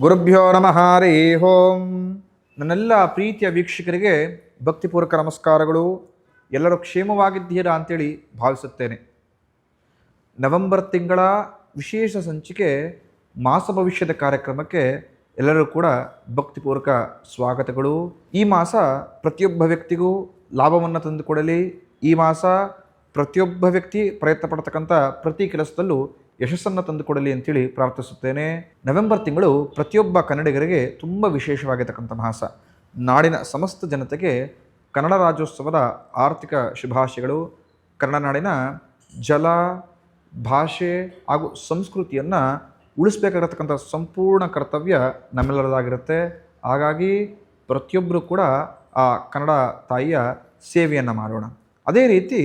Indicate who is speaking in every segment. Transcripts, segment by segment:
Speaker 1: ಗುರುಭ್ಯೋ ನಮಃ, ಹರಿ ಓಂ. ನನ್ನೆಲ್ಲ ಪ್ರೀತಿಯ ವೀಕ್ಷಕರಿಗೆ ಭಕ್ತಿಪೂರ್ವಕ ನಮಸ್ಕಾರಗಳು. ಎಲ್ಲರೂ ಕ್ಷೇಮವಾಗಿದ್ದೀರಾ ಅಂತೇಳಿ ಭಾವಿಸುತ್ತೇನೆ. ನವೆಂಬರ್ ತಿಂಗಳ ವಿಶೇಷ ಸಂಚಿಕೆ ಮಾಸ ಭವಿಷ್ಯದ ಕಾರ್ಯಕ್ರಮಕ್ಕೆ ಎಲ್ಲರೂ ಕೂಡ ಭಕ್ತಿಪೂರ್ವಕ ಸ್ವಾಗತಗಳು. ಈ ಮಾಸ ಪ್ರತಿಯೊಬ್ಬ ವ್ಯಕ್ತಿಗೂ ಲಾಭವನ್ನು ತಂದುಕೊಡಲಿ. ಈ ಮಾಸ ಪ್ರತಿಯೊಬ್ಬ ವ್ಯಕ್ತಿ ಪ್ರಯತ್ನ ಪಡ್ತಕ್ಕಂಥ ಪ್ರತಿ ಕೆಲಸದಲ್ಲೂ ಯಶಸ್ಸನ್ನು ತಂದುಕೊಡಲಿ ಅಂತೇಳಿ ಪ್ರಾರ್ಥಿಸುತ್ತೇನೆ. ನವೆಂಬರ್ ತಿಂಗಳು ಪ್ರತಿಯೊಬ್ಬ ಕನ್ನಡಿಗರಿಗೆ ತುಂಬ ವಿಶೇಷವಾಗಿರ್ತಕ್ಕಂಥ ಮಾಸ. ನಾಡಿನ ಸಮಸ್ತ ಜನತೆಗೆ ಕನ್ನಡ ರಾಜ್ಯೋತ್ಸವದ ಆರ್ಥಿಕ ಶುಭಾಶಯಗಳು. ಕನ್ನಡ ನಾಡಿನ ಜಲ, ಭಾಷೆ ಹಾಗೂ ಸಂಸ್ಕೃತಿಯನ್ನು ಉಳಿಸ್ಬೇಕಾಗಿರತಕ್ಕಂಥ ಸಂಪೂರ್ಣ ಕರ್ತವ್ಯ ನಮ್ಮೆಲ್ಲರದಾಗಿರುತ್ತೆ. ಹಾಗಾಗಿ ಪ್ರತಿಯೊಬ್ಬರು ಕೂಡ ಆ ಕನ್ನಡ ತಾಯಿಯ ಸೇವೆಯನ್ನು ಮಾಡೋಣ. ಅದೇ ರೀತಿ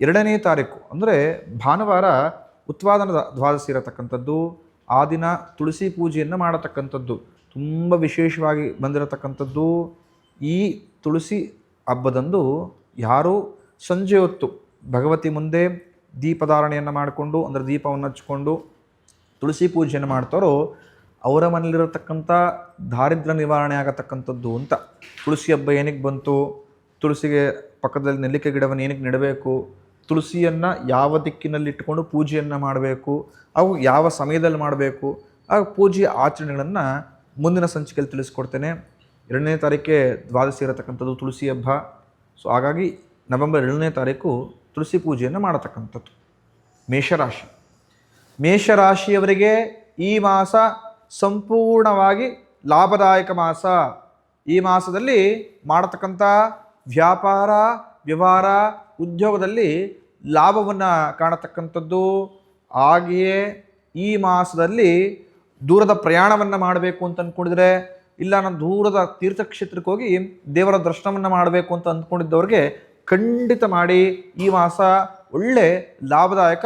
Speaker 1: ಎರಡನೇ ತಾರೀಕು ಅಂದರೆ ಭಾನುವಾರ ಉತ್ಪಾದನದ ದ್ವಾದಶಿ ಇರತಕ್ಕಂಥದ್ದು, ಆ ದಿನ ತುಳಸಿ ಪೂಜೆಯನ್ನು ಮಾಡತಕ್ಕಂಥದ್ದು, ತುಂಬ ವಿಶೇಷವಾಗಿ ಬಂದಿರತಕ್ಕಂಥದ್ದು, ಈ ತುಳಸಿ ಹಬ್ಬದಂದು ಯಾರು ಸಂಜೆ ಹೊತ್ತು ಭಗವತಿ ಮುಂದೆ ದೀಪಧಾರಣೆಯನ್ನು ಮಾಡಿಕೊಂಡು, ಅಂದರೆ ದೀಪವನ್ನು ಹಚ್ಕೊಂಡು ತುಳಸಿ ಪೂಜೆಯನ್ನು ಮಾಡ್ತಾರೋ, ಅವರ ಮನೆಯಲ್ಲಿರತಕ್ಕಂಥ ದಾರಿದ್ರ್ಯ ನಿವಾರಣೆ ಆಗತಕ್ಕಂಥದ್ದು ಅಂತ. ತುಳಸಿ ಹಬ್ಬ ಏನಕ್ಕೆ ಬಂತು, ತುಳಸಿಗೆ ಪಕ್ಕದಲ್ಲಿ ನೆಲ್ಲಿಕೆ ಗಿಡವನ್ನು ಏನಕ್ಕೆ ನೆಡಬೇಕು ತುಳಸಿಯನ್ನು ಯಾವ ದಿಕ್ಕಿನಲ್ಲಿ ಇಟ್ಟುಕೊಂಡು ಪೂಜೆಯನ್ನು ಮಾಡಬೇಕು ಅವು ಯಾವ ಸಮಯದಲ್ಲಿ ಮಾಡಬೇಕು ಆ ಪೂಜೆಯ ಆಚರಣೆಗಳನ್ನು ಮುಂದಿನ ಸಂಚಿಕೆಯಲ್ಲಿ ತಿಳಿಸ್ಕೊಡ್ತೇನೆ. ಎರಡನೇ ತಾರೀಕೆ ದ್ವಾದಶಿ ಇರತಕ್ಕಂಥದ್ದು ತುಳಸಿ ಹಬ್ಬ. ಸೊ ಹಾಗಾಗಿ ನವೆಂಬರ್ ಎರಡನೇ ತಾರೀಕು ತುಳಸಿ ಪೂಜೆಯನ್ನು ಮಾಡತಕ್ಕಂಥದ್ದು. ಮೇಷರಾಶಿ. ಮೇಷರಾಶಿಯವರಿಗೆ ಈ ಮಾಸ ಸಂಪೂರ್ಣವಾಗಿ ಲಾಭದಾಯಕ ಮಾಸ. ಈ ಮಾಸದಲ್ಲಿ ಮಾಡತಕ್ಕಂಥ ವ್ಯಾಪಾರ ವ್ಯವಹಾರ ಉದ್ಯೋಗದಲ್ಲಿ ಲಾಭವನ್ನು ಕಾಣತಕ್ಕಂಥದ್ದು. ಹಾಗೆಯೇ ಈ ಮಾಸದಲ್ಲಿ ದೂರದ ಪ್ರಯಾಣವನ್ನು ಮಾಡಬೇಕು ಅಂತ ಅಂದ್ಕೊಂಡಿದ್ರೆ ಇಲ್ಲ ನಾನು ದೂರದ ತೀರ್ಥಕ್ಷೇತ್ರಕ್ಕೆ ಹೋಗಿ ದೇವರ ದರ್ಶನವನ್ನು ಮಾಡಬೇಕು ಅಂತ ಅಂದ್ಕೊಂಡಿದ್ದವ್ರಿಗೆ ಖಂಡಿತ ಮಾಡಿ ಈ ಮಾಸ ಒಳ್ಳೆ ಲಾಭದಾಯಕ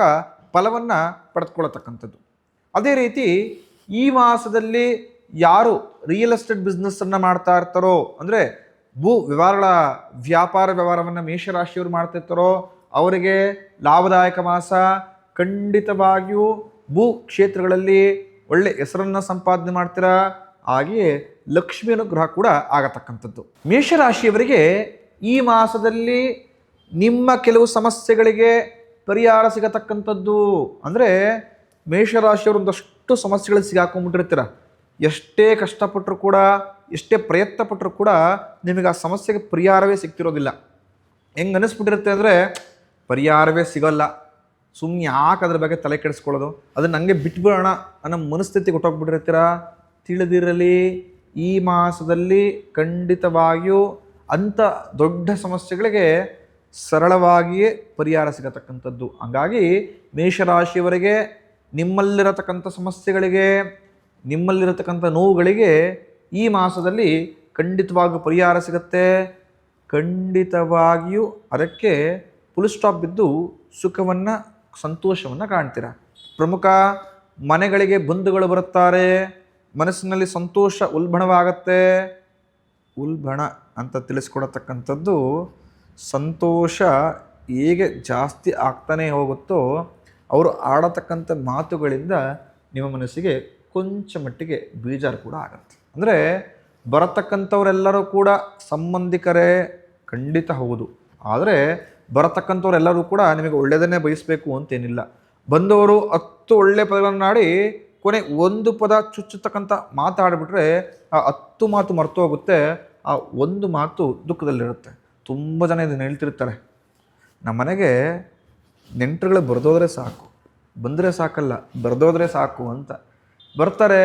Speaker 1: ಫಲವನ್ನು ಪಡೆದುಕೊಳ್ಳತಕ್ಕಂಥದ್ದು. ಅದೇ ರೀತಿ ಈ ಮಾಸದಲ್ಲಿ ಯಾರು ರಿಯಲ್ ಎಸ್ಟೇಟ್ ಬಿಸ್ನೆಸ್ಸನ್ನು ಮಾಡ್ತಾ ಇರ್ತಾರೋ, ಅಂದರೆ ಭೂ ವ್ಯವಹಾರಗಳ ವ್ಯಾಪಾರ ವ್ಯವಹಾರವನ್ನು ಮೇಷರಾಶಿಯವರು ಮಾಡ್ತಿರ್ತಾರೋ, ಅವರಿಗೆ ಲಾಭದಾಯಕ ಮಾಸ, ಖಂಡಿತವಾಗಿಯೂ ಭೂ ಕ್ಷೇತ್ರಗಳಲ್ಲಿ ಒಳ್ಳೆ ಹೆಸರನ್ನು ಸಂಪಾದನೆ ಮಾಡ್ತೀರಾ? ಹಾಗೆಯೇ ಲಕ್ಷ್ಮಿ ಅನುಗ್ರಹ ಕೂಡ ಆಗತಕ್ಕಂಥದ್ದು. ಮೇಷರಾಶಿಯವರಿಗೆ ಈ ಮಾಸದಲ್ಲಿ ನಿಮ್ಮ ಕೆಲವು ಸಮಸ್ಯೆಗಳಿಗೆ ಪರಿಹಾರ ಸಿಗತಕ್ಕಂಥದ್ದು. ಅಂದರೆ ಮೇಷರಾಶಿಯವರು ಒಂದಷ್ಟು ಸಮಸ್ಯೆಗಳಿಗೆ ಸಿಗಾಕೊಂಡ್ಬಿಟ್ಟಿರ್ತೀರ. ಎಷ್ಟೇ ಕಷ್ಟಪಟ್ಟರು ಕೂಡ ಎಷ್ಟೇ ಪ್ರಯತ್ನ ಪಟ್ಟರು ಕೂಡ ನಿಮಗೆ ಆ ಸಮಸ್ಯೆಗೆ ಪರಿಹಾರವೇ ಸಿಗ್ತಿರೋದಿಲ್ಲ. ಹೆಂಗೆ ಅನಿಸ್ಬಿಟ್ಟಿರುತ್ತೆ ಅಂದರೆ ಪರಿಹಾರವೇ ಸಿಗೋಲ್ಲ. ಸುಮ್ಮನೆ ಯಾಕೆ ಅದ್ರ ಬಗ್ಗೆ ತಲೆ ಕೆಡಿಸ್ಕೊಳ್ಳೋದು? ಅದನ್ನ ನನಗೆ ಬಿಟ್ಬಿಡೋಣ ಅನ್ನೋ ಮನಸ್ಥಿತಿ ಕೊಟ್ಟೋಗ್ಬಿಟ್ಟಿರ್ತೀರ ತಿಳಿದಿರಲಿ, ಈ ಮಾಸದಲ್ಲಿ ಖಂಡಿತವಾಗಿಯೂ ಅಂಥ ದೊಡ್ಡ ಸಮಸ್ಯೆಗಳಿಗೆ ಸರಳವಾಗಿಯೇ ಪರಿಹಾರ ಸಿಗತಕ್ಕಂಥದ್ದು. ಹಂಗಾಗಿ ಮೇಷರಾಶಿಯವರಿಗೆ, ನಿಮ್ಮಲ್ಲಿರತಕ್ಕಂಥ ಸಮಸ್ಯೆಗಳಿಗೆ, ನಿಮ್ಮಲ್ಲಿರತಕ್ಕಂಥ ನೋವುಗಳಿಗೆ ಈ ಮಾಸದಲ್ಲಿ ಖಂಡಿತವಾಗಿಯೂ ಪರಿಹಾರ ಸಿಗುತ್ತೆ. ಖಂಡಿತವಾಗಿಯೂ ಅದಕ್ಕೆ ಫುಲ್ ಸ್ಟಾಪ್ ಬಿದ್ದು ಸುಖವನ್ನು, ಸಂತೋಷವನ್ನು ಕಾಣ್ತೀರ? ಪ್ರಮುಖ ಮನೆಗಳಿಗೆ ಬಂಧುಗಳು ಬರುತ್ತಾರೆ. ಮನಸ್ಸಿನಲ್ಲಿ ಸಂತೋಷ ಉಲ್ಬಣವಾಗತ್ತೆ. ಉಲ್ಬಣ ಅಂತ ತಿಳಿಸ್ಕೊಡತಕ್ಕಂಥದ್ದು ಸಂತೋಷ ಹೇಗೆ ಜಾಸ್ತಿ ಆಗ್ತಾನೆ ಹೋಗುತ್ತೋ ಅವರು ಆಡತಕ್ಕಂಥ ಮಾತುಗಳಿಂದ ನಿಮ್ಮ ಮನಸ್ಸಿಗೆ ಕೊಂಚ ಮಟ್ಟಿಗೆ ಬೇಜಾರು ಕೂಡ ಆಗತ್ತೆ. ಅಂದರೆ ಬರತಕ್ಕಂಥವರೆಲ್ಲರೂ ಕೂಡ ಸಂಬಂಧಿಕರೇ ಖಂಡಿತ ಹೌದು. ಆದರೆ ಬರತಕ್ಕಂಥವರೆಲ್ಲರೂ ಕೂಡ ನಿಮಗೆ ಒಳ್ಳೆಯದನ್ನೇ ಬಯಸಬೇಕು ಅಂತೇನಿಲ್ಲ. ಬಂದವರು ಹತ್ತು ಒಳ್ಳೆಯ ಪದಗಳನ್ನಾಡಿ ಕೊನೆ ಒಂದು ಪದ ಚುಚ್ಚತಕ್ಕಂಥ ಮಾತಾಡಿಬಿಟ್ರೆ ಆ ಹತ್ತು ಮಾತು ಮರ್ತು ಹೋಗುತ್ತೆ. ಆ ಒಂದು ಮಾತು ದುಃಖದಲ್ಲಿರುತ್ತೆ. ತುಂಬ ಜನ ಇದನ್ನು ಹೇಳ್ತಿರ್ತಾರೆ. ನಮ್ಮ ಮನೆಗೆ ನೆಂಟರುಗಳು ಬರೆದೋದ್ರೆ ಸಾಕು. ಬಂದರೆ ಸಾಕಲ್ಲ, ಬರೆದೋದ್ರೆ ಸಾಕು ಅಂತ. ಬರ್ತಾರೆ,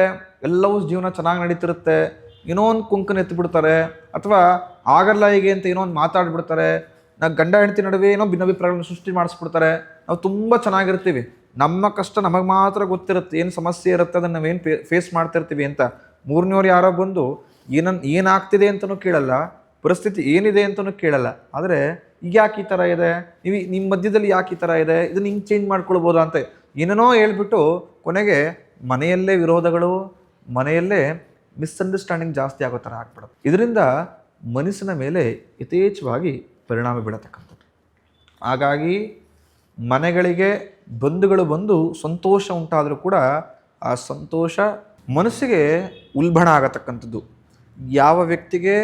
Speaker 1: ಎಲ್ಲವೂ ಜೀವನ ಚೆನ್ನಾಗಿ ನಡೀತಿರುತ್ತೆ ಏನೋ ಒಂದು ಕುಂಕನ ಎತ್ತಿಬಿಡ್ತಾರೆ, ಅಥವಾ ಆಗಲ್ಲ ಹೀಗೆ ಅಂತ ಏನೋ ಒಂದು ಮಾತಾಡ್ಬಿಡ್ತಾರೆ, ನಾ ಗಂಡ ಹೆಂಡತಿ ನಡುವೆ ಏನೋ ಭಿನ್ನಾಭಿಪ್ರಾಯಗಳನ್ನು ಸೃಷ್ಟಿ ಮಾಡಿಸ್ಬಿಡ್ತಾರೆ, ನಾವು ತುಂಬ ಚೆನ್ನಾಗಿರ್ತೀವಿ. ನಮ್ಮ ಕಷ್ಟ ನಮಗೆ ಮಾತ್ರ ಗೊತ್ತಿರುತ್ತೆ, ಏನು ಸಮಸ್ಯೆ ಇರುತ್ತೆ ಅದನ್ನು ನಾವೇನು ಫೇ ಫೇಸ್ ಮಾಡ್ತಿರ್ತೀವಿ ಅಂತ. ಮೂರನೇವ್ರು ಯಾರೋ ಬಂದು ಏನನ್ನು ಏನಾಗ್ತಿದೆ ಅಂತಲೂ ಕೇಳಲ್ಲ, ಪರಿಸ್ಥಿತಿ ಏನಿದೆ ಅಂತಲೂ ಕೇಳಲ್ಲ, ಆದರೆ ಈಗ ಯಾಕೆ ಈ ಥರ ಇದೆ? ನೀವು ನಿಮ್ಮ ಮಧ್ಯದಲ್ಲಿ ಯಾಕೆ ಈ ಥರ ಇದೆ? ಇದನ್ನು ಹಿಂಗೆ ಚೇಂಜ್ ಮಾಡ್ಕೊಳ್ಬೋದಾ? ಅಂತ ಏನೇನೋ ಹೇಳ್ಬಿಟ್ಟು ಕೊನೆಗೆ ಮನೆಯಲ್ಲೇ ವಿರೋಧಗಳು, ಮನೆಯಲ್ಲೇ ಮಿಸ್ಅಂಡರ್ಸ್ಟ್ಯಾಂಡಿಂಗ್ ಜಾಸ್ತಿ ಆಗೋ ಥರ ಆಗ್ಬಿಡುತ್ತೆ. ಇದರಿಂದ ಮನಸ್ಸಿನ ಮೇಲೆ ಯಥೇಚ್ಛವಾಗಿ ಪರಿಣಾಮ ಬೀಳತಕ್ಕಂಥದ್ದು. ಹಾಗಾಗಿ ಮನೆಗಳಿಗೆ ಬಂಧುಗಳು ಬಂದು ಸಂತೋಷ ಉಂಟಾದರೂ ಕೂಡ ಆ ಸಂತೋಷ ಮನಸ್ಸಿಗೆ ಉಲ್ಬಣ ಆಗತಕ್ಕಂಥದ್ದು. ಯಾವ ವ್ಯಕ್ತಿಗೆ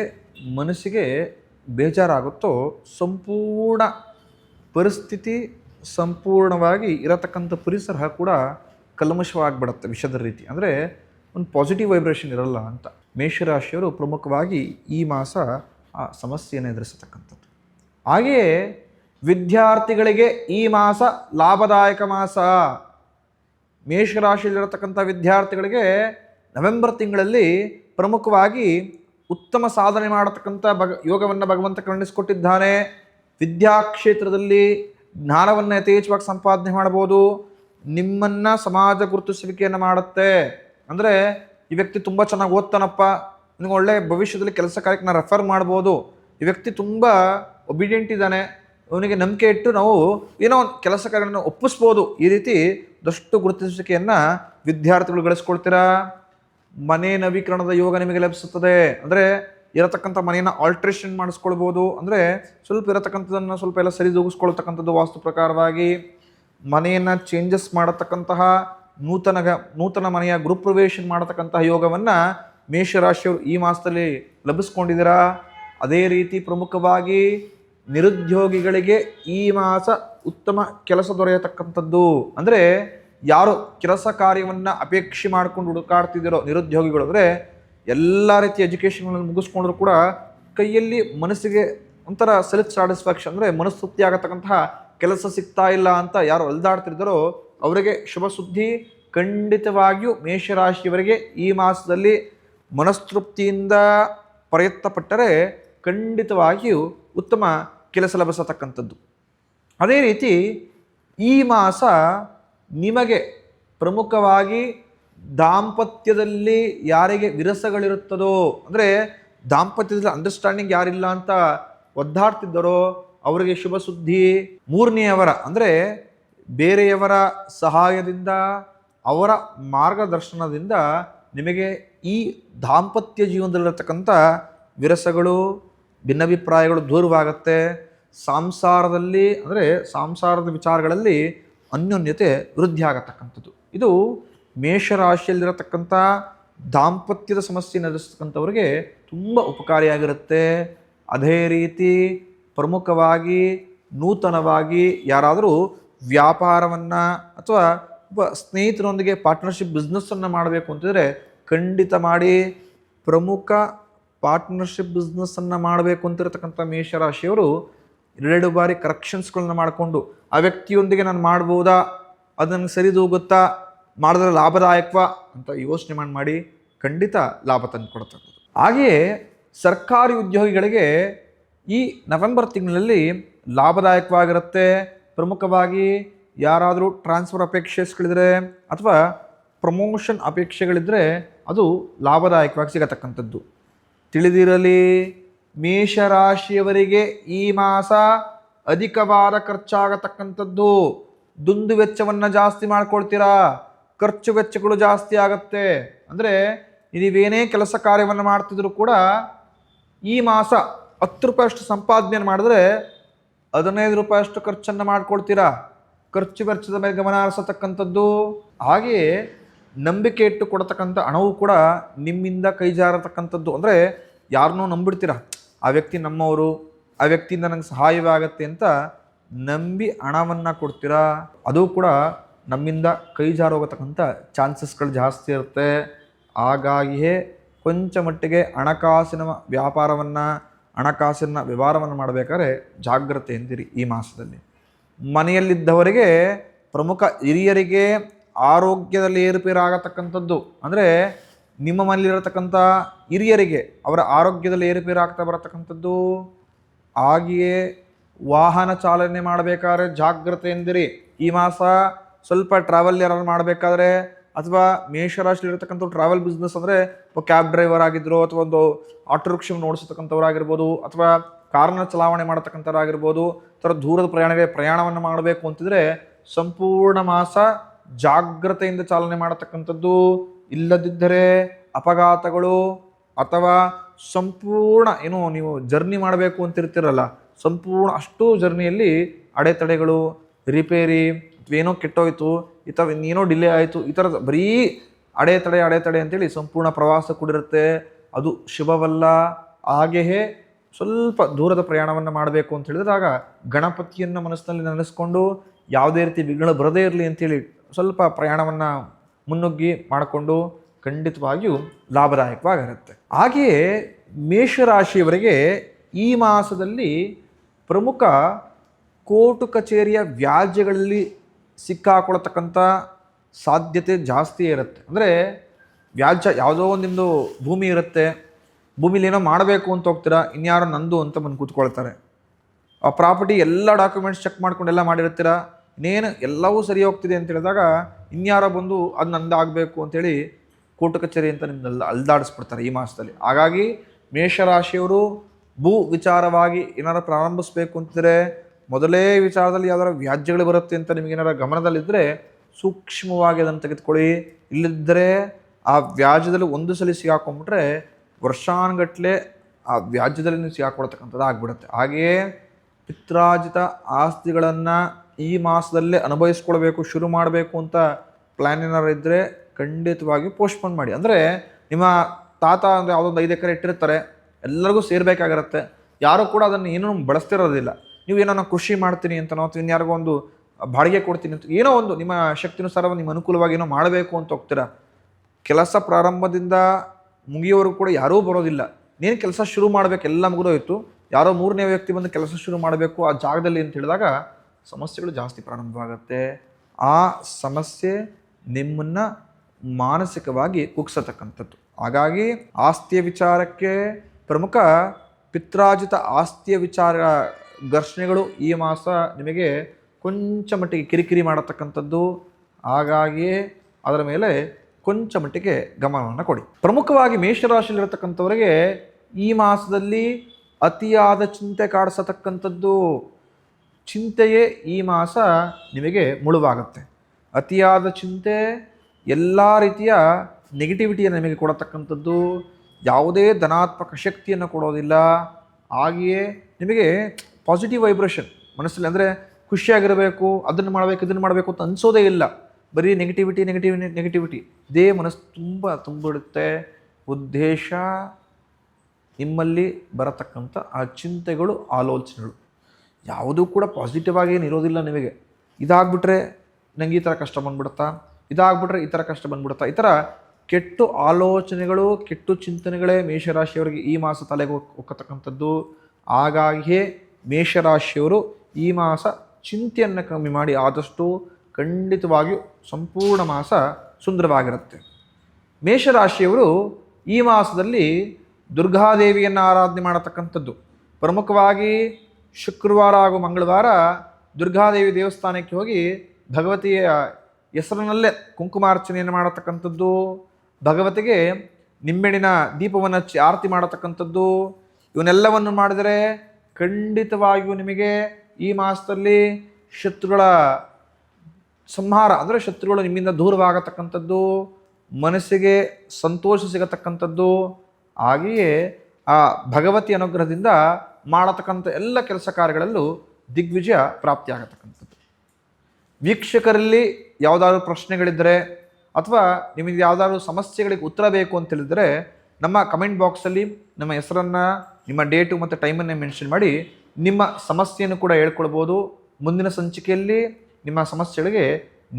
Speaker 1: ಮನಸ್ಸಿಗೆ ಬೇಜಾರಾಗುತ್ತೋ ಸಂಪೂರ್ಣ ಪರಿಸ್ಥಿತಿ ಸಂಪೂರ್ಣವಾಗಿ ಇರತಕ್ಕಂಥ ಪರಿಸರ ಕೂಡ ಕಲ್ಮಶವಾಗಿಬಿಡುತ್ತೆ ವಿಷದ ರೀತಿ. ಅಂದರೆ ಒಂದು ಪಾಸಿಟಿವ್ ವೈಬ್ರೇಷನ್ ಇರಲ್ಲ ಅಂತ. ಮೇಷರಾಶಿಯವರು ಪ್ರಮುಖವಾಗಿ ಈ ಮಾಸ ಆ ಸಮಸ್ಯೆಯನ್ನು ಎದುರಿಸತಕ್ಕಂಥದ್ದು. ಹಾಗೆಯೇ ವಿದ್ಯಾರ್ಥಿಗಳಿಗೆ ಈ ಮಾಸ ಲಾಭದಾಯಕ ಮಾಸ. ಮೇಷರಾಶಿಯಲ್ಲಿರತಕ್ಕಂಥ ವಿದ್ಯಾರ್ಥಿಗಳಿಗೆ ನವೆಂಬರ್ ತಿಂಗಳಲ್ಲಿ ಪ್ರಮುಖವಾಗಿ ಉತ್ತಮ ಸಾಧನೆ ಮಾಡತಕ್ಕಂಥ ಭಗ, ಯೋಗವನ್ನು ಭಗವಂತ ಕರುಣಿಸಿಕೊಟ್ಟಿದ್ದಾನೆ. ವಿದ್ಯಾಕ್ಷೇತ್ರದಲ್ಲಿ ಜ್ಞಾನವನ್ನು ಯಥೇಚ್ಛವಾಗಿ ಸಂಪಾದನೆ ಮಾಡ್ಬೋದು ನಿಮ್ಮನ್ನು ಸಮಾಜ ಗುರುತಿಸುವಿಕೆಯನ್ನು ಮಾಡುತ್ತೆ. ಅಂದರೆ ಈ ವ್ಯಕ್ತಿ ತುಂಬ ಚೆನ್ನಾಗಿ ಓದ್ತಾನಪ್ಪ. ನಿಮ್ಗೆ ಒಳ್ಳೆ ಭವಿಷ್ಯದಲ್ಲಿ ಕೆಲಸ ಕಾರ್ಯಕ್ಕೆ ನಾನು ರೆಫರ್ ಮಾಡ್ಬೋದು. ಈ ವ್ಯಕ್ತಿ ತುಂಬ ಒಬಿಡಿಯಂಟ್ ಇದ್ದಾನೆ. ಅವನಿಗೆ ನಂಬಿಕೆ ಇಟ್ಟು ನಾವು ಏನೋ ಒಂದು ಕೆಲಸ ಕಾರ್ಯಗಳನ್ನು ಒಪ್ಪಿಸ್ಬೋದು. ಈ ರೀತಿ ದಷ್ಟು ಗುರುತಿಸುವಿಕೆಯನ್ನು ವಿದ್ಯಾರ್ಥಿಗಳು ಗಳಿಸ್ಕೊಳ್ತೀರಾ? ಮನೆ ನವೀಕರಣದ ಯೋಗ ನಿಮಗೆ ಲಭಿಸುತ್ತದೆ. ಅಂದರೆ ಇರತಕ್ಕಂಥ ಮನೆಯನ್ನು ಆಲ್ಟ್ರೇಷನ್ ಮಾಡಿಸ್ಕೊಳ್ಬೋದು. ಅಂದರೆ ಸ್ವಲ್ಪ ಇರತಕ್ಕಂಥದ್ದನ್ನು ಸ್ವಲ್ಪ ಎಲ್ಲ ಸರಿದೂಗಿಸ್ಕೊಳ್ತಕ್ಕಂಥದ್ದು ವಾಸ್ತು ಪ್ರಕಾರವಾಗಿ. ಮನೆಯನ್ನು ಚೇಂಜಸ್ ಮಾಡತಕ್ಕಂತಹ ನೂತನ ನೂತನ ಮನೆಯ ಗೃಹಪ್ರವೇಶ ಮಾಡತಕ್ಕಂತಹ ಯೋಗವನ್ನು ಮೇಷರಾಶಿಯವರು ಈ ಮಾಸದಲ್ಲಿ ಲಭಿಸ್ಕೊಂಡಿದ್ದೀರಾ? ಅದೇ ರೀತಿ ಪ್ರಮುಖವಾಗಿ ನಿರುದ್ಯೋಗಿಗಳಿಗೆ ಈ ಮಾಸ ಉತ್ತಮ ಕೆಲಸ ದೊರೆಯತಕ್ಕಂಥದ್ದು. ಅಂದರೆ ಯಾರು ಕೆಲಸ ಕಾರ್ಯವನ್ನು ಅಪೇಕ್ಷೆ ಮಾಡ್ಕೊಂಡು ಹುಡುಕಾಡ್ತಿದ್ದೀರೋ ನಿರುದ್ಯೋಗಿಗಳು ಅಂದರೆ ಎಲ್ಲ ರೀತಿಯ ಎಜುಕೇಷನ್ಗಳನ್ನು ಮುಗಿಸ್ಕೊಂಡ್ರು ಕೂಡ ಕೈಯಲ್ಲಿ ಮನಸ್ಸಿಗೆ ಒಂಥರ ಸೆಲ್ಫ್ ಸ್ಯಾಟಿಸ್ಫ್ಯಾಕ್ಷನ್ ಅಂದರೆ ಮನಸ್ತೃಪ್ತಿ ಆಗತಕ್ಕಂತಹ ಕೆಲಸ ಸಿಗ್ತಾ ಇಲ್ಲ ಅಂತ ಯಾರು ಅಲ್ದಾಡ್ತಿದ್ದರೋ ಅವರಿಗೆ ಶುಭ ಸುದ್ದಿ ಖಂಡಿತವಾಗಿಯೂ ಮೇಷರಾಶಿಯವರಿಗೆ ಈ ಮಾಸದಲ್ಲಿ ಮನಸ್ತೃಪ್ತಿಯಿಂದ ಪ್ರಯತ್ನಪಟ್ಟರೆ ಖಂಡಿತವಾಗಿಯೂ ಉತ್ತಮ ಕೆಲಸ ಲಭಿಸತಕ್ಕಂಥದ್ದು. ಅದೇ ರೀತಿ ಈ ಮಾಸ ನಿಮಗೆ ಪ್ರಮುಖವಾಗಿ ದಾಂಪತ್ಯದಲ್ಲಿ ಯಾರಿಗೆ ವಿರಸಗಳಿರುತ್ತದೋ, ಅಂದರೆ ದಾಂಪತ್ಯದಲ್ಲಿ ಅಂಡರ್ಸ್ಟ್ಯಾಂಡಿಂಗ್ ಯಾರಿಲ್ಲ ಅಂತ ಒದ್ದಾಡ್ತಿದ್ದರೋ ಅವರಿಗೆ ಶುಭ ಸುದ್ದಿ ಮೂರನೆಯವರ, ಅಂದರೆ ಬೇರೆಯವರ ಸಹಾಯದಿಂದ, ಅವರ ಮಾರ್ಗದರ್ಶನದಿಂದ ನಿಮಗೆ ಈ ದಾಂಪತ್ಯ ಜೀವನದಲ್ಲಿರತಕ್ಕಂಥ ವಿರಸಗಳು, ಭಿನ್ನಾಭಿಪ್ರಾಯಗಳು ದೂರವಾಗತ್ತೆ. ಸಂಸಾರದಲ್ಲಿ, ಅಂದರೆ ಸಂಸಾರದ ವಿಚಾರಗಳಲ್ಲಿ ಅನ್ಯೋನ್ಯತೆ ವೃದ್ಧಿ ಆಗತಕ್ಕಂಥದ್ದು ಇದು ಮೇಷರಾಶಿಯಲ್ಲಿರತಕ್ಕಂಥ ದಾಂಪತ್ಯದ ಸಮಸ್ಯೆ ಎದುರಿಸ್ತಕ್ಕಂಥವ್ರಿಗೆ ತುಂಬ ಉಪಕಾರಿಯಾಗಿರುತ್ತೆ. ಅದೇ ರೀತಿ ಪ್ರಮುಖವಾಗಿ, ನೂತನವಾಗಿ ಯಾರಾದರೂ ವ್ಯಾಪಾರವನ್ನು ಅಥವಾ ಒಬ್ಬ ಸ್ನೇಹಿತರೊಂದಿಗೆ ಪಾರ್ಟ್ನರ್ಶಿಪ್ ಬಿಸ್ನೆಸ್ಸನ್ನು ಮಾಡಬೇಕು ಅಂತಿದ್ರೆ ಖಂಡಿತ ಮಾಡಿ ಪ್ರಮುಖ ಪಾರ್ಟ್ನರ್ಶಿಪ್ ಬಿಸ್ನೆಸ್ಸನ್ನು ಮಾಡಬೇಕು ಅಂತಿರತಕ್ಕಂಥ ಮೇಷರಾಶಿಯವರು ಎರಡು ಬಾರಿ ಕರೆಕ್ಷನ್ಸ್ಗಳನ್ನ ಮಾಡಿಕೊಂಡು, ಆ ವ್ಯಕ್ತಿಯೊಂದಿಗೆ ನಾನು ಮಾಡ್ಬೋದಾ? ಅದನ್ನು ಸರಿದೂಗುತ್ತಾ ಮಾಡಿದ್ರೆ ಲಾಭದಾಯಕವಾ? ಅಂತ ಯೋಚನೆ ಮಾಡಿ ಮಾಡಿ ಖಂಡಿತ ಲಾಭ ತಂದು ಕೊಡ್ತಕ್ಕಂಥದ್ದು ಹಾಗೆಯೇ ಸರ್ಕಾರಿ ಉದ್ಯೋಗಿಗಳಿಗೆ ಈ ನವೆಂಬರ್ ತಿಂಗಳಲ್ಲಿ ಲಾಭದಾಯಕವಾಗಿರುತ್ತೆ. ಪ್ರಮುಖವಾಗಿ ಯಾರಾದರೂ ಟ್ರಾನ್ಸ್ಫರ್ ಅಪೇಕ್ಷೆಗಳಿದ್ರೆ ಅಥವಾ ಪ್ರಮೋಷನ್ ಅಪೇಕ್ಷೆಗಳಿದ್ದರೆ ಅದು ಲಾಭದಾಯಕವಾಗಿ ಸಿಗತಕ್ಕಂಥದ್ದು. ತಿಳಿದಿರಲಿ, ಮೇಷರಾಶಿಯವರಿಗೆ ಈ ಮಾಸ ಅಧಿಕವಾದ ಖರ್ಚಾಗತಕ್ಕಂಥದ್ದು. ದುಂದು ವೆಚ್ಚವನ್ನು ಜಾಸ್ತಿ ಮಾಡ್ಕೊಳ್ತೀರಾ? ಖರ್ಚು ವೆಚ್ಚಗಳು ಜಾಸ್ತಿ ಆಗತ್ತೆ. ಅಂದರೆ ನೀವೇನೇ ಕೆಲಸ ಕಾರ್ಯವನ್ನು ಮಾಡ್ತಿದ್ರು ಕೂಡ ಈ ಮಾಸ ಹತ್ತು ರೂಪಾಯಿಯಷ್ಟು ಸಂಪಾದನೆ ಮಾಡಿದ್ರೆ ಹದಿನೈದು ರೂಪಾಯಿಯಷ್ಟು ಖರ್ಚನ್ನು ಮಾಡ್ಕೊಳ್ತೀರಾ? ಖರ್ಚು ವೆಚ್ಚದ ಮೇಲೆ ಗಮನ ಹರಿಸತಕ್ಕಂಥದ್ದು. ಹಾಗೆಯೇ ನಂಬಿಕೆ ಇಟ್ಟು ಕೊಡತಕ್ಕಂಥ ಹಣವು ಕೂಡ ನಿಮ್ಮಿಂದ ಕೈಜಾರತಕ್ಕಂಥದ್ದು ಅಂದರೆ ಯಾರನ್ನೂ ನಂಬಿಡ್ತೀರ? ಆ ವ್ಯಕ್ತಿ ನಮ್ಮವರು, ಆ ವ್ಯಕ್ತಿಯಿಂದ ನನಗೆ ಸಹಾಯವಾಗತ್ತೆ ಅಂತ ನಂಬಿ ಹಣವನ್ನು ಕೊಡ್ತೀರಾ? ಅದು ಕೂಡ ನಮ್ಮಿಂದ ಕೈ ಜಾರೋಗತಕ್ಕಂಥ ಚಾನ್ಸಸ್ಗಳು ಜಾಸ್ತಿ ಇರುತ್ತೆ. ಹಾಗಾಗಿಯೇ ಕೊಂಚ ಮಟ್ಟಿಗೆ ಹಣಕಾಸಿನ ವ್ಯಾಪಾರವನ್ನು ಹಣಕಾಸಿನ ವ್ಯವಹಾರವನ್ನು ಮಾಡಬೇಕಾದ್ರೆ ಜಾಗ್ರತೆ ಎಂದಿರಿ ಈ ಮಾಸದಲ್ಲಿ. ಮನೆಯಲ್ಲಿದ್ದವರಿಗೆ ಪ್ರಮುಖ ಹಿರಿಯರಿಗೆ ಆರೋಗ್ಯದಲ್ಲಿ ಏರುಪೇರಾಗತಕ್ಕಂಥದ್ದು, ಅಂದರೆ ನಿಮ್ಮ ಮನೆಯಲ್ಲಿರತಕ್ಕಂಥ ಹಿರಿಯರಿಗೆ ಅವರ ಆರೋಗ್ಯದಲ್ಲಿ ಏರುಪೇರಾಗ್ತಾ ಬರತಕ್ಕಂಥದ್ದು, ಹಾಗೆಯೇ ವಾಹನ ಚಾಲನೆ ಮಾಡಬೇಕಾದ್ರೆ ಜಾಗ್ರತೆ ಎಂದಿರಿ. ಈ ಮಾಸ ಸ್ವಲ್ಪ ಟ್ರಾವೆಲ್ ಯಾರು ಮಾಡಬೇಕಾದ್ರೆ ಅಥವಾ ಮೇಷರಾಶಿಲಿರ್ತಕ್ಕಂಥ ಟ್ರಾವೆಲ್ ಬಿಸ್ನೆಸ್ ಅಂದರೆ ಕ್ಯಾಬ್ ಡ್ರೈವರ್ ಆಗಿದ್ದರು ಅಥವಾ ಒಂದು ಆಟೋ ರಿಕ್ಷಾ ಓಡಿಸತಕ್ಕಂಥವ್ರಾಗಿರ್ಬೋದು ಅಥವಾ ಕಾರನ್ನ ಚಲಾವಣೆ ಮಾಡತಕ್ಕಂಥವ್ರಾಗಿರ್ಬೋದು ಥರ ದೂರದ ಪ್ರಯಾಣವೇ ಪ್ರಯಾಣವನ್ನು ಮಾಡಬೇಕು ಅಂತಿದ್ರೆ ಸಂಪೂರ್ಣ ಮಾಸ ಜಾಗ್ರತೆಯಿಂದ ಚಾಲನೆ ಮಾಡತಕ್ಕಂಥದ್ದು ಇಲ್ಲದಿದ್ದರೆ ಅಪಘಾತಗಳು ಅಥವಾ ಸಂಪೂರ್ಣ ಏನು ನೀವು ಜರ್ನಿ ಮಾಡಬೇಕು ಅಂತಿರ್ತಿರಲ್ಲ, ಸಂಪೂರ್ಣ ಅಷ್ಟು ಜರ್ನಿಯಲ್ಲಿ ಅಡೆತಡೆಗಳು ರಿಪೇರಿ ಏನೋ ಕೆಟ್ಟೋಯ್ತು, ಈ ಥರ ಇನ್ನೇನೋ ಡಿಲೇ ಆಯಿತು, ಈ ಥರದ ಬರೀ ಅಡೆತಡೆ ಅಡೆತಡೆ ಅಂತೇಳಿ ಸಂಪೂರ್ಣ ಪ್ರವಾಸ ಕೂಡಿರುತ್ತೆ. ಅದು ಶುಭವಲ್ಲ, ಹಾಗೆಯೇ ಸ್ವಲ್ಪ ದೂರದ ಪ್ರಯಾಣವನ್ನು ಮಾಡಬೇಕು ಅಂತ ಹೇಳಿದಾಗ ಗಣಪತಿಯನ್ನು ಮನಸ್ಸಿನಲ್ಲಿ ನೆನೆಸ್ಕೊಂಡು ಯಾವುದೇ ರೀತಿ ವಿಘ್ನ ಬರದೇ ಇರಲಿ ಅಂತೇಳಿ ಸ್ವಲ್ಪ ಪ್ರಯಾಣವನ್ನು ಮುನ್ನುಗ್ಗಿ ಮಾಡಿಕೊಂಡು ಖಂಡಿತವಾಗಿಯೂ ಲಾಭದಾಯಕವಾಗಿರುತ್ತೆ. ಹಾಗೆಯೇ ಮೇಷರಾಶಿಯವರಿಗೆ ಈ ಮಾಸದಲ್ಲಿ ಪ್ರಮುಖ ಕೋರ್ಟು ಕಚೇರಿಯ ವ್ಯಾಜ್ಯಗಳಲ್ಲಿ ಸಿಕ್ಕಾಕೊಳ್ತಕ್ಕಂಥ ಸಾಧ್ಯತೆ ಜಾಸ್ತಿ ಇರುತ್ತೆ. ಅಂದರೆ ವ್ಯಾಜ್ಯ ಯಾವುದೋ ಒಂದು ನಿಮ್ಮದು ಭೂಮಿ ಇರುತ್ತೆ ಭೂಮಿಲಿ ಏನೋ ಮಾಡಬೇಕು ಅಂತ ಹೋಗ್ತೀರಾ, ಇನ್ಯಾರೋ ನಂದು ಅಂತ ಬಂದು ಕೂತ್ಕೊಳ್ತಾರೆ. ಆ ಪ್ರಾಪರ್ಟಿ ಎಲ್ಲ ಡಾಕ್ಯುಮೆಂಟ್ಸ್ ಚೆಕ್ ಮಾಡ್ಕೊಂಡು ಎಲ್ಲ ಮಾಡಿರ್ತೀರ, ಇನ್ನೇನು ಎಲ್ಲವೂ ಸರಿ ಹೋಗ್ತಿದೆ ಅಂತ ಹೇಳಿದಾಗ ಇನ್ಯಾರೋ ಬಂದು ಅದು ನಂದಾಗಬೇಕು ಅಂತೇಳಿ ಕೋರ್ಟು ಕಚೇರಿ ಅಂತ ನಿಮ್ಮನ್ನೆಲ್ಲ ಅಲ್ದಾಡಿಸ್ಬಿಡ್ತಾರೆ ಈ ಮಾಸದಲ್ಲಿ. ಹಾಗಾಗಿ ಮೇಷರಾಶಿಯವರು ಭೂ ವಿಚಾರವಾಗಿ ಏನಾರು ಪ್ರಾರಂಭಿಸಬೇಕು ಅಂತಿದ್ರೆ ಮೊದಲೇ ವಿಚಾರದಲ್ಲಿ ಯಾವ್ದಾರು ವ್ಯಾಜ್ಯಗಳು ಬರುತ್ತೆ ಅಂತ ನಿಮಗೇನಾರ ಗಮನದಲ್ಲಿದ್ದರೆ ಸೂಕ್ಷ್ಮವಾಗಿ ಅದನ್ನು ತೆಗೆದುಕೊಳ್ಳಿ. ಇಲ್ಲಿದ್ದರೆ ಆ ವ್ಯಾಜ್ಯದಲ್ಲಿ ಒಂದು ಸಲ ಸಿಗಾಕೊಂಡ್ಬಿಟ್ರೆ ವರ್ಷಾನುಗಟ್ಲೆ ಆ ವ್ಯಾಜ್ಯದಲ್ಲಿ ನೀವು ಸಿಗಾಕೊಳ್ತಕ್ಕಂಥದ್ದು ಆಗ್ಬಿಡುತ್ತೆ. ಹಾಗೆಯೇ ಪಿತ್ರಾಜಿತ ಆಸ್ತಿಗಳನ್ನು ಈ ಮಾಸದಲ್ಲೇ ಅನುಭವಿಸ್ಕೊಳ್ಬೇಕು, ಶುರು ಮಾಡಬೇಕು ಅಂತ ಪ್ಲ್ಯಾನ್ ಏನಾರು ಇದ್ದರೆ ಖಂಡಿತವಾಗಿ ಪೋಸ್ಟ್ಪೋನ್ ಮಾಡಿ. ಅಂದರೆ ನಿಮ್ಮ ತಾತ ಅಂದರೆ ಯಾವುದೊಂದು ಐದು ಎಕರೆ ಇಟ್ಟಿರ್ತಾರೆ, ಎಲ್ಲರಿಗೂ ಸೇರಬೇಕಾಗಿರುತ್ತೆ. ಯಾರೂ ಕೂಡ ಅದನ್ನು ಏನೂ ಬಳಸ್ತಿರೋದಿಲ್ಲ. ನೀವು ಏನೋ ನಾನು ಕೃಷಿ ಮಾಡ್ತೀನಿ ಅಂತನೋ ಅಥವಾ ಇನ್ಯಾರಿಗೋ ಒಂದು ಬಾಡಿಗೆ ಕೊಡ್ತೀನಿ ಅಂತ ಏನೋ ಒಂದು ನಿಮ್ಮ ಶಕ್ತಿನುಸಾರ ನಿಮ್ಮ ಅನುಕೂಲವಾಗಿ ಏನೋ ಮಾಡಬೇಕು ಅಂತ ಹೋಗ್ತೀರಾ? ಕೆಲಸ ಪ್ರಾರಂಭದಿಂದ ಮುಗಿಯೋವರೆಗೂ ಕೂಡ ಯಾರೂ ಬರೋದಿಲ್ಲ. ನೀನು ಕೆಲಸ ಶುರು ಮಾಡಬೇಕು, ಎಲ್ಲ ಮುಗಿದೋಯ್ತು. ಯಾರೋ ಮೂರನೇ ವ್ಯಕ್ತಿ ಬಂದು ಕೆಲಸ ಶುರು ಮಾಡಬೇಕು ಆ ಜಾಗದಲ್ಲಿ ಅಂತ ಹೇಳಿದಾಗ ಸಮಸ್ಯೆಗಳು ಜಾಸ್ತಿ ಪ್ರಾರಂಭವಾಗುತ್ತೆ. ಆ ಸಮಸ್ಯೆ ನಿಮ್ಮನ್ನು ಮಾನಸಿಕವಾಗಿ ಕುಗ್ಸತಕ್ಕಂಥದ್ದು. ಹಾಗಾಗಿ ಆಸ್ತಿಯ ವಿಚಾರಕ್ಕೆ ಪ್ರಮುಖ ಪಿತ್ರಾಜಿತ ಆಸ್ತಿಯ ವಿಚಾರ ಘರ್ಷಣೆಗಳು ಈ ಮಾಸ ನಿಮಗೆ ಕೊಂಚ ಮಟ್ಟಿಗೆ ಕಿರಿಕಿರಿ ಮಾಡತಕ್ಕಂಥದ್ದು. ಹಾಗಾಗಿಯೇ ಅದರ ಮೇಲೆ ಕೊಂಚ ಮಟ್ಟಿಗೆ ಗಮನವನ್ನು ಕೊಡಿ. ಪ್ರಮುಖವಾಗಿ ಮೇಷರಾಶಿಯಲ್ಲಿರತಕ್ಕಂಥವರಿಗೆ ಈ ಮಾಸದಲ್ಲಿ ಅತಿಯಾದ ಚಿಂತೆ ಕಾಡಿಸತಕ್ಕಂಥದ್ದು. ಚಿಂತೆಯೇ ಈ ಮಾಸ ನಿಮಗೆ ಮುಳುವಾಗುತ್ತೆ. ಅತಿಯಾದ ಚಿಂತೆ ಎಲ್ಲ ರೀತಿಯ ನೆಗೆಟಿವಿಟಿಯನ್ನು ನಿಮಗೆ ಕೊಡತಕ್ಕಂಥದ್ದು. ಯಾವುದೇ ಧನಾತ್ಮಕ ಶಕ್ತಿಯನ್ನು ಕೊಡೋದಿಲ್ಲ. ಹಾಗೆಯೇ ನಿಮಗೆ ಪಾಸಿಟಿವ್ ವೈಬ್ರೇಷನ್ ಮನಸ್ಸಲ್ಲಿ ಅಂದರೆ ಖುಷಿಯಾಗಿರಬೇಕು, ಅದನ್ನು ಮಾಡಬೇಕು, ಇದನ್ನು ಮಾಡಬೇಕು ಅಂತ ಅನಿಸೋದೇ ಇಲ್ಲ. ಬರೀ ನೆಗೆಟಿವಿಟಿ ನೆಗೆಟಿವ್ ನೆಗೆಟಿವಿಟಿ ಇದೇ ಮನಸ್ಸು ತುಂಬ ತುಂಬಿಡುತ್ತೆ. ಉದ್ದೇಶ ನಿಮ್ಮಲ್ಲಿ ಬರತಕ್ಕಂಥ ಆ ಚಿಂತೆಗಳು, ಆಲೋಚನೆಗಳು. ಯಾವುದೂ ಕೂಡ ಪಾಸಿಟಿವ್ ಆಗಿ ಇರೋದಿಲ್ಲ ನಿಮಗೆ. ಇದಾಗ್ಬಿಟ್ರೆ ನಂಗೆ ಈ ಥರ ಕಷ್ಟ ಬಂದ್ಬಿಡುತ್ತಾ? ಇದಾಗ್ಬಿಟ್ರೆ ಈ ಥರ ಕಷ್ಟ ಬಂದ್ಬಿಡುತ್ತಾ? ಈ ಥರ ಕೆಟ್ಟು ಆಲೋಚನೆಗಳು, ಕೆಟ್ಟು ಚಿಂತನೆಗಳೇ ಮೇಷರಾಶಿಯವರಿಗೆ ಈ ಮಾಸ ತಲೆಗೆ ಹೋಗ್- ಹೋಗತಕ್ಕಂಥದ್ದು ಹಾಗಾಗಿಯೇ ಮೇಷರಾಶಿಯವರು ಈ ಮಾಸ ಚಿಂತೆಯನ್ನು ಕಮ್ಮಿ ಮಾಡಿ ಆದಷ್ಟು ಖಂಡಿತವಾಗಿಯೂ ಸಂಪೂರ್ಣ ಮಾಸ ಸುಂದರವಾಗಿರುತ್ತೆ. ಮೇಷರಾಶಿಯವರು ಈ ಮಾಸದಲ್ಲಿ ದುರ್ಗಾದೇವಿಯನ್ನು ಆರಾಧನೆ ಮಾಡತಕ್ಕಂಥದ್ದು. ಪ್ರಮುಖವಾಗಿ ಶುಕ್ರವಾರ ಹಾಗೂ ಮಂಗಳವಾರ ದುರ್ಗಾದೇವಿ ದೇವಸ್ಥಾನಕ್ಕೆ ಹೋಗಿ ಭಗವತಿಯ ಹೆಸರಿನಲ್ಲೇ ಕುಂಕುಮಾರ್ಚನೆಯನ್ನು ಮಾಡತಕ್ಕಂಥದ್ದು. ಭಗವತಿಗೆ ನಿಂಬೆಣಿನ ದೀಪವನ್ನು ಹಚ್ಚಿ ಆರತಿ ಮಾಡತಕ್ಕಂಥದ್ದು. ಇವನ್ನೆಲ್ಲವನ್ನು ಮಾಡಿದರೆ ಖಂಡಿತವಾಗಿಯೂ ನಿಮಗೆ ಈ ಮಾಸದಲ್ಲಿ ಶತ್ರುಗಳ ಸಂಹಾರ, ಅಂದರೆ ಶತ್ರುಗಳು ನಿಮ್ಮಿಂದ ದೂರವಾಗತಕ್ಕಂಥದ್ದು, ಮನಸ್ಸಿಗೆ ಸಂತೋಷ ಸಿಗತಕ್ಕಂಥದ್ದು, ಹಾಗೆಯೇ ಆ ಭಗವತಿ ಅನುಗ್ರಹದಿಂದ ಮಾಡತಕ್ಕಂಥ ಎಲ್ಲ ಕೆಲಸ ಕಾರ್ಯಗಳಲ್ಲೂ ದಿಗ್ವಿಜಯ ಪ್ರಾಪ್ತಿಯಾಗತಕ್ಕಂಥದ್ದು. ವೀಕ್ಷಕರಲ್ಲಿ ಯಾವುದಾದ್ರೂ ಪ್ರಶ್ನೆಗಳಿದ್ದರೆ ಅಥವಾ ನಿಮಗೆ ಯಾವುದಾದ್ರು ಸಮಸ್ಯೆಗಳಿಗೆ ಉತ್ತರ ಬೇಕು ಅಂತ ಹೇಳಿದರೆ, ನಮ್ಮ ಕಮೆಂಟ್ ಬಾಕ್ಸಲ್ಲಿ ನಮ್ಮ ಹೆಸರನ್ನು ನಿಮ್ಮ ಡೇಟು ಮತ್ತು ಟೈಮನ್ನು ಮೆನ್ಷನ್ ಮಾಡಿ ನಿಮ್ಮ ಸಮಸ್ಯೆಯನ್ನು ಕೂಡ ಹೇಳ್ಕೊಳ್ಬೋದು. ಮುಂದಿನ ಸಂಚಿಕೆಯಲ್ಲಿ ನಿಮ್ಮ ಸಮಸ್ಯೆಗಳಿಗೆ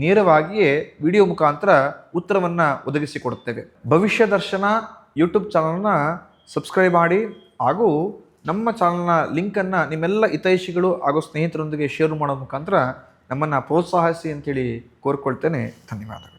Speaker 1: ನೇರವಾಗಿಯೇ ವಿಡಿಯೋ ಮುಖಾಂತರ ಉತ್ತರವನ್ನು ಒದಗಿಸಿಕೊಡುತ್ತೇವೆ ಭವಿಷ್ಯ ದರ್ಶನ ಯೂಟ್ಯೂಬ್ ಚಾನಲ್ನ ಸಬ್ಸ್ಕ್ರೈಬ್ ಮಾಡಿ ಹಾಗೂ ನಮ್ಮ ಚಾನಲ್ನ ಲಿಂಕನ್ನು ನಿಮ್ಮೆಲ್ಲ ಹಿತೈಷಿಗಳು ಹಾಗೂ ಸ್ನೇಹಿತರೊಂದಿಗೆ ಶೇರ್ ಮಾಡೋ ಮುಖಾಂತರ ನಮ್ಮನ್ನು ಪ್ರೋತ್ಸಾಹಿಸಿ ಅಂತೇಳಿ ಕೋರ್ಕೊಳ್ತೇನೆ. ಧನ್ಯವಾದಗಳು.